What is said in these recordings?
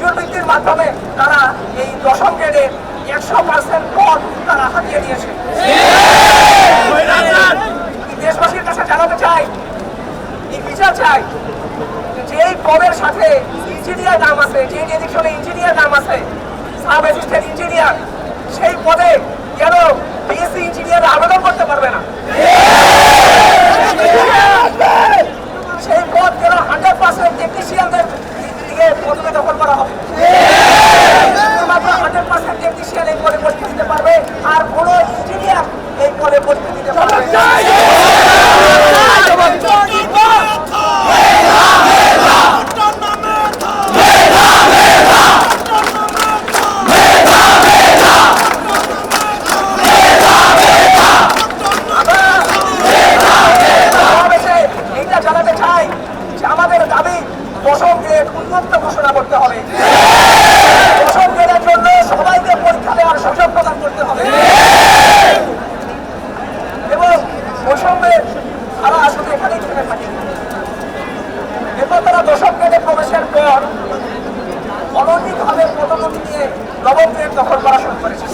বৃত্তির মাধ্যমে তারা এই দশম গ্রেডে একশো পার্সেন্ট পদ তারা হাতিয়ে নিয়েছে। দেশবাসীর কাছে জানাতে চাই বিচার চাই যে এই পদের সাথে ইঞ্জিনিয়ার নাম আছে, যে ডিরেকশনে ইঞ্জিনিয়ার নাম আছে, সাব অ্যাসিস্ট্যান্ট ইঞ্জিনিয়ার, সেই পদে কেন বিএসসি ইঞ্জিনিয়ার আবেদন করতে পারবে না সেই পদ কেন হান্ড্রেড পার্সেন্ট টেকনিশিয়ানদের দিকে প্রথমে দখল করা হবে শুধুমাত্র হান্ড্রেড পার্সেন্ট টেকনিশিয়ান এই পদে পরীক্ষা দিতে পারবে আর কোনো ইঞ্জিনিয়ার এই পদে পরীক্ষা দিতে পারবে না। সমাবেশে এইটা জানাতে চাই যে আমাদের দাবি দশম গ্রেড উন্মুক্ত ঘোষণা করতে হবে। দশম গ্রেডের জন্য সবাইকে পরীক্ষা দেওয়ার সুযোগ প্রদান করতে হবে। এবং বৈষম্যের তারা আসলে এখানেই থেমে থাকে। এরপর তারা দশম গ্রেডে প্রবেশের পর অনৈতিকভাবে পদোন্নতি নিয়ে নবম গ্রেড দখল করা শুরু করেছে।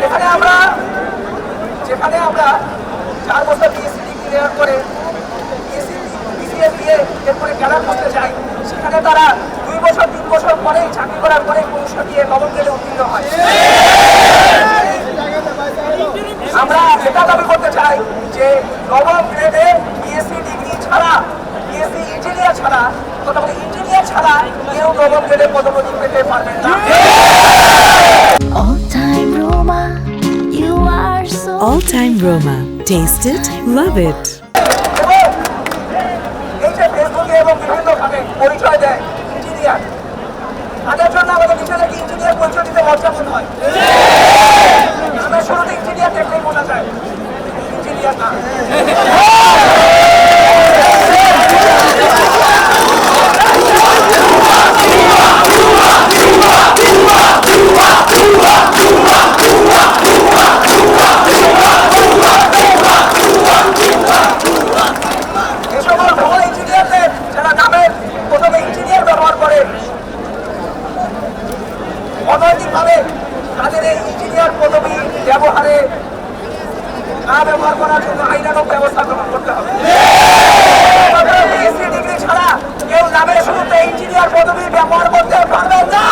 যেখানে আমরা যেখানে আমরা চার বছর বিএসসি ডিগ্রি নেওয়ার পরে দিয়ে এরপরে ক্যাডার করতে যাই সেখানে তারা দুই বছর তিন বছর পরেই চাকরি করার পরে পরীক্ষা দিয়ে নবম গ্রেডে উত্তীর্ণ হয় আমরা এটা দাবি করতে চাই যে নবম গ্রেডে বিএসসি ডিগ্রি ছাড়া বিএসসি ইঞ্জিনিয়ার ছাড়া কথা বলে ইঞ্জিনিয়ার ছাড়া কেউ নবম গ্রেডে পদোন্নতি পেতে পারবেন না All time Roma. Taste it, love it. এবং এই যে ফেসবুকে এবং বিভিন্ন ভাবে পরিচয় দেয় ইঞ্জিনিয়ার তাদের জন্য আমাদের নিজেদেরকে ইঞ্জিনিয়ার পরিচয় দিতে লজ্জা বোধ হয় নামের শুরুতে ইঞ্জিনিয়ার দেখলেই বোঝা যায় ইঞ্জিনিয়ার না এ সকল ভুয়া ইঞ্জিনিয়ারদের যারা নামের প্রথমে ইঞ্জিনিয়ার ব্যবহার করে অনৈতিকভাবে তাদের এই ইঞ্জিনিয়ার পদবি ব্যবহারে না ব্যবহার করার জন্য আইনানুক ব্যবস্থা গ্রহণ করতে হবে বিএসসি ডিগ্রি ছাড়া কেউ নামের শুরুতে ইঞ্জিনিয়ার পদবি ব্যবহার করতে পারবেন না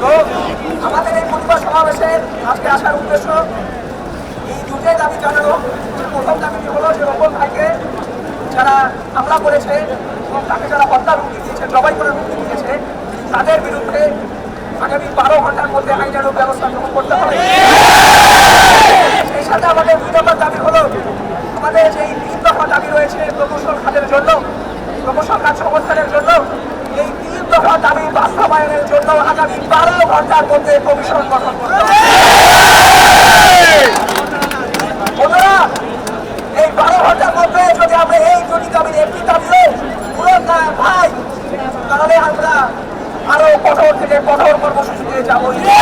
তো আমাদের এই প্রতিবাদ সমাবেশে আজকে আসার উদ্দেশ্য এই দুটাই দাবি জানানো যে প্রথম দাবিটি হলো যে রকম ভাইকে যারা হামলা করেছে এবং তাকে যারা হত্যার হুমকি দিয়েছে, জবাই করার হুমকি দিয়েছে, তাদের বিরুদ্ধে আগামী বারো ঘণ্টার মধ্যে আইনানুক ব্যবস্থা গ্রহণ করতে হবে। সেই সাথে আমাদের দুই নম্বর দাবি হলো, আমাদের যে তিন দফা দাবি রয়েছে প্রকৌশল খাতের জন্য, প্রকৌশল কাজ সংস্থানের জন্য, এই তিন দফা দাবি বাস্তবায়নের জন্য আগামী বারো ঘণ্টার মধ্যে কমিশন গঠন করতে হবে বন্ধুরা এই বারো ঘণ্টার মধ্যে যদি আমরা এই দুটি দাবির একটি দাবিও পূরণ না ভাই তাহলে আমরা আরও কঠোর থেকে কঠোর কর্মসূচিতে যাব।